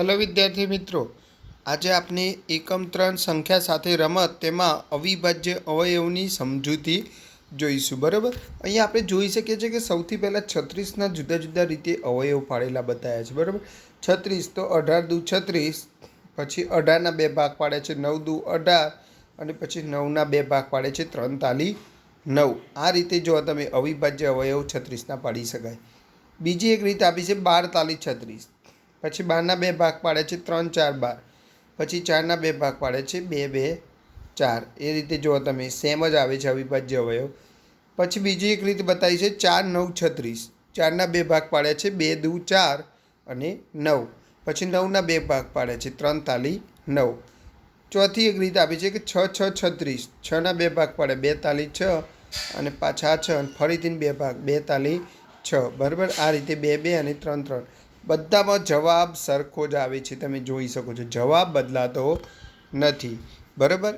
Hello વિદ્યાર્થી મિત્રો, આજે આપણે એકમ ત્રણ સંખ્યા સાથે રમત તેમાં અવિભાજ્ય અવયવની સમજૂતી જોઈશું, બરાબર? અહીંયા આપણે જોઈ શકીએ છીએ કે સૌથી પહેલાં છત્રીસના જુદા જુદા રીતે અવયવ પાડેલા બતાવ્યા છે, બરાબર? છત્રીસ તો અઢાર દુ છત્રીસ, પછી અઢારના બે ભાગ પાડે છે નવ દુ અઢાર, અને પછી નવના બે ભાગ પાડે છે ત્રણ તાલી નવ. આ રીતે જો તમે અવિભાજ્ય અવયવ છત્રીસના પાડી શકાય. બીજી એક રીત આપી છે બાર તાલી છત્રીસ. પછી બારના બે ભાગ પાડે છે ત્રણ, ચાર, બાર. પછી ચારના બે ભાગ પાડે છે બે બે, ચાર. એ રીતે જુઓ તમે સેમ જ આવે છે અવિભાજ્ય અવયવ. પછી બીજી એક રીત બતાવી છે, ચાર, નવ, છત્રીસ. ચારના બે ભાગ પાડે છે બે, દુ, ચાર અને નવ. પછી નવના બે ભાગ પાડે છે ત્રણ, તાલી, નવ. ચોથી એક રીત આપી છે કે છ છ, છત્રીસ. છના બે ભાગ પાડે બે, તાલી, છ અને પાછા છ અને ફરીથી બે ભાગ, બે, તાલી, છ. બરાબર? આ રીતે બે બે અને ત્રણ ત્રણ. બધામાં જવાબ સરખો જ આવે છે, તમે જોઈ શકો છો. જવાબ બદલાતો નથી. બરાબર?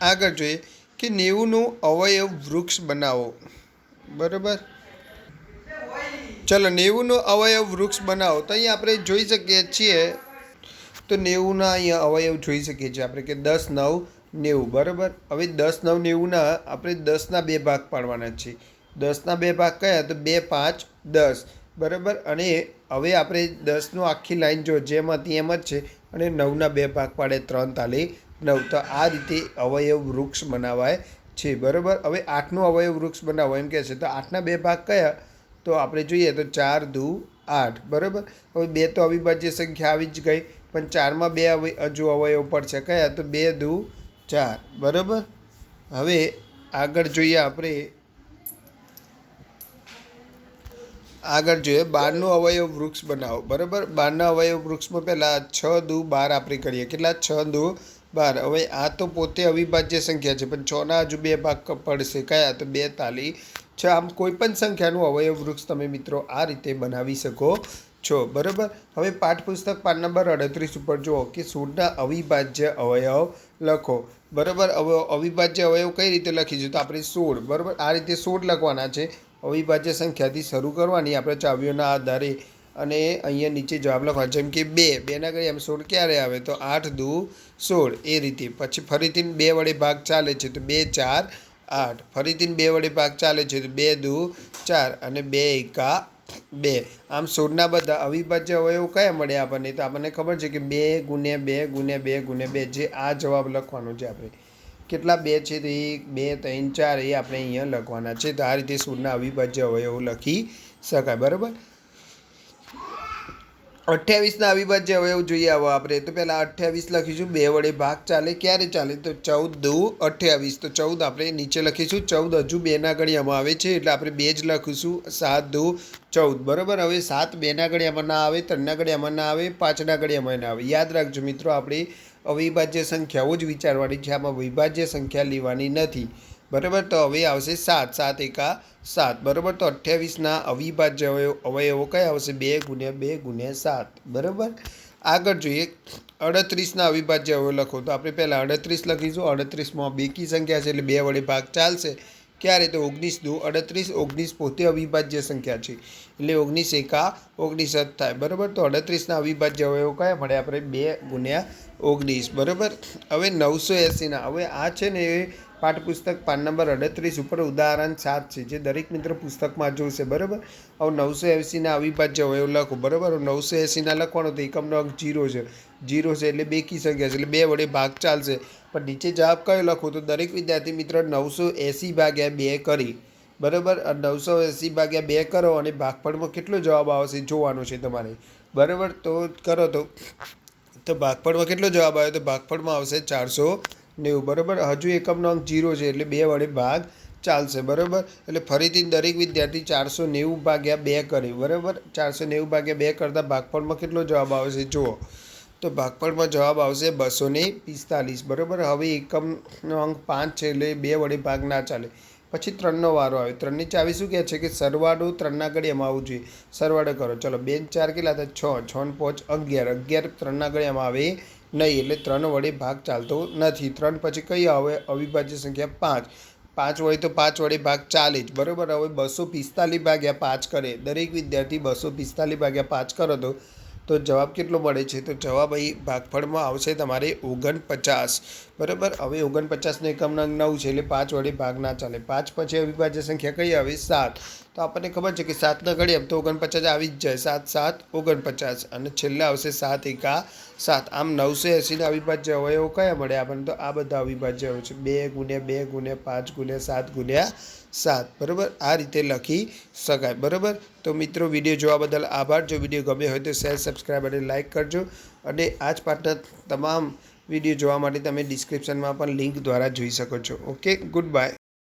આગળ જોઈએ કે નેવુંનું અવયવ વૃક્ષ બનાવો. બરાબર? ચલો, નેવુંનો અવયવ વૃક્ષ બનાવો. તો અહીંયા આપણે જોઈ શકીએ છીએ, તો નેવુંના અહીંયા અવયવ જોઈ શકીએ છીએ આપણે કે દસ, નવ, નેવું. બરાબર? હવે દસ, નવ, નેવુંના આપણે દસના બે ભાગ પાડવાના છે. દસના બે ભાગ કયા? તો બે, પાંચ, દસ. બરાબર? અને હવે આપણે દસનું આખી લાઈન જો જેમ હતી એમ જ છે, અને નવના બે ભાગ પાડે, ત્રણ તાલી નવ. તો આ રીતે અવયવ વૃક્ષ બનાવાય છે, બરાબર? હવે આઠનું અવયવ વૃક્ષ બનાવો, એમ કહે છે તો આઠના બે ભાગ કયા? તો આપણે જોઈએ તો ચાર, દુ, આઠ, બરાબર? હવે બે તો અવિભાજ્ય સંખ્યા આવી જ ગઈ, પણ ચારમાં બે અવય હજુ અવયવ પડશે. કયા? તો બે, દુ, ચાર, બરાબર? હવે આગળ જોઈએ આપણે આગળ જોઈએ, બારનું અવયવ વૃક્ષ બનાવો. બરાબર? બારના અવયવ વૃક્ષમાં પહેલાં છ, દુ, બાર આપણે કરીએ. કેટલા? છ, દુ, બાર. હવે આ તો પોતે અવિભાજ્ય સંખ્યા છે, પણ છના હજુ બે ભાગ પડશે. કયા? તો બે તાલી. છ, આમ કોઈ પણ સંખ્યાનું અવયવ વૃક્ષ તમે મિત્રો આ રીતે બનાવી શકો છો. બરાબર? હવે પાઠ્યપુસ્તક પાન નંબર અડત્રીસ ઉપર જુઓ કે સૂળના અવિભાજ્ય અવયવ લખો. બરાબર? અવ અવિભાજ્ય અવયવ કઈ રીતે લખીશું તો આપણે સોળ. બરાબર? આ રીતે સોળ લખવાના છે. અવિભાજ્ય સંખ્યાથી શરૂ કરવાની આપણે ચાવીઓના આધારે અને અહીંયા નીચે જવાબ લખવા, જેમ કે બે બેના ઘડી એમ સોળ ક્યારે આવે? તો આઠ દુ સોળ, એ રીતે. પછી ફરીથી બે વડે ભાગ ચાલે છે તો બે, ચાર, આઠ. ફરીથી બે વડે ભાગ ચાલે છે તો બે દુ ચાર અને બે એકા બે. આમ સોળના બધા અવિભાજ્ય અવયવ કયા મળે આપણને? તો આપણને ખબર છે કે બે ગુણ્યા બે ગુણ્યા બે ગુણ્યા બે, જે આ જવાબ લખવાનો છે આપણે. કેટલા બે છે તો એક, બે, ત્રણ, ચાર એ આપણે અહીંયા લખવાના છે. તો આ રીતે સૂરના અવિભાજ્ય અવયવો લખી શકાય. બરાબર? અઠ્યાવીસના અવિભાજ્ય અવયવ જોઈએ આવો આપણે. તો પહેલાં અઠ્યાવીસ લખીશું. બે વડે ભાગ ચાલે. ક્યારે ચાલે? તો ચૌદ દુ અઠ્યાવીસ. તો ચૌદ આપણે નીચે લખીશું. ચૌદ હજુ બેના ગળિયામાં આવે છે એટલે આપણે બે જ લખીશું. સાત, દુ, ચૌદ. બરાબર? હવે સાત બેના ગળિયામાં ના આવે, ત્રણના ગળિયામાં ના આવે, પાંચના ગળિયામાં ના આવે. યાદ રાખજો મિત્રો, આપણે અવિભાજ્ય સંખ્યાઓ જ વિચારવાની છે. આમાં વિભાજ્ય સંખ્યા લેવાની નથી. બરાબર? તો હવે આવશે સાત. સાત એકા સાત. બરાબર? તો અઠ્યાવીસના અવિભાજ્ય અવયવ કયા આવશે? બે ગુણ્યા બે ગુણ્યા સાત. બરાબર? આગળ જોઈએ. અડત્રીસના અવિભાજ્ય અવયવ લખો. તો આપણે પહેલાં અડત્રીસ લખીશું. અડત્રીસમાં બેકી સંખ્યા છે એટલે બે વડે ભાગ ચાલશે. ક્યારે તો ઓગણીસ દો, અડત્રીસ, ઓગણીસ પોતે અવિભાજ્ય સંખ્યા છે. એટલે ઓગણીસ એકા, ઓગણીસ જ થાય. બરાબર? તો અડત્રીસના અવિભાજ્ય અવયવ કયા? મળે આપણે બે ગુણ્યા ઓગણીસ. બરાબર? હવે નવસો એંસીના. હવે આ છે ને એ પાઠ્યપુસ્તક પાન નંબર અડત્રીસ ઉપર ઉદાહરણ સાત છે, જે દરેક મિત્ર પુસ્તકમાં જોશે, બરાબર? હવે નવસો એંસીના અવિભાજ્ય અવયવ લખો, બરાબર? નવસો એંસીના લખવાનો તો એકમનો અંક જીરો છે. જીરો છે એટલે બેકી સંખ્યા છે, એટલે બે વડે ભાગ ચાલશે. પણ નીચે જવાબ કયો લખો? તો દરેક વિદ્યાર્થી મિત્ર નવસો એંસી ભાગ્યા બે કરી, બરાબર? નવસો એંસી ભાગ્યા બે કરો અને ભાગફળમાં કેટલો જવાબ આવશે જોવાનો છે તમારે, બરાબર? તો કરો તો તો ભાગફળમાં કેટલો જવાબ આવ્યો? તો ભાગફળમાં આવશે ચારસો નેવું બરાબર? હજુ એકમનો અંક જીરો છે, એટલે બે વડે ભાગ ચાલશે, બરાબર? એટલે ફરીથી દરેક વિદ્યાર્થી ચારસો નેવું ભાગ્યા બે કરે, બરાબર? ચારસો નેવું ભાગ્યા બે કરતાં ભાગફળમાં કેટલો જવાબ આવશે? જુઓ. તો ભાગફળમાં જવાબ આવશે બસો ને પિસ્તાલીસ, બરાબર? હવે એકમનો અંક પાંચ છે, એટલે બે વડે ભાગ ના ચાલે. પછી ત્રણનો વારો આવે. ત્રણની ચાવી શું કહે છે કે સરવાળો ત્રણના ગળિયામાં આવવું જોઈએ. સરવાળો કરો. ચલો, બેન ચાર કેટલા હતા? છ. છ ને પાંચ અગિયાર. અગિયાર ત્રણના ગળિયામાં આવે નહીં, એટલે ત્રણ વડે ભાગ ચાલતો નથી. ત્રણ પછી કઈ આવે? અવિભાજ્ય સંખ્યા પાંચ. પાંચ હોય તો પાંચ વડે ભાગ ચાલે જ. બરાબર? હવે બસો પિસ્તાલીસ ભાગ્યા પાંચ કરે. દરેક વિદ્યાર્થી બસો પિસ્તાલીસ ભાગ્યા પાંચ કરો તો? તો જવાબ કેટલો મળે છે? તો જવાબ અહીં ભાગફળમાં આવશે તમારે ઓગણપચાસ. બરાબર? હવે ઓગણપચાસનો એકમના નંગ નવ છે એટલે પાંચ વડે ભાગ ના ચાલે. પાંચ પછી અવિભાજ્ય સંખ્યા કઈ આવે? સાત. તો આપણને ખબર છે કે સાતના ઘડી એમ તો ઓગણપચાસ આવી જ જાય. સાત સાત, ઓગણપચાસ. અને છેલ્લા આવશે સાત, એકા, સાત. આમ નવસો એંસીના અવિભાજ્ય અવયવો કયા મળે આપણને? તો આ બધા અવિભાજ્ય હોય છે. બે ગુણ્યા બે ગુણ્યા પાંચ ગુણ્યા સાત ગુણ્યા સાત. બરાબર? આ રીતે લખી શકાય. બરાબર? તો મિત્રો, વીડિયો જોવા બદલ આભાર. જો વીડિયો ગમે હોય તો શેર સબસ્ક્રાઈબ અને લાઇક કરજો. અને આ જ પાઠના તમામ વીડિયો જોવા માટે તમે ડિસ્ક્રિપ્શનમાં પણ લિંક દ્વારા જોઈ શકો છો. Okay good bye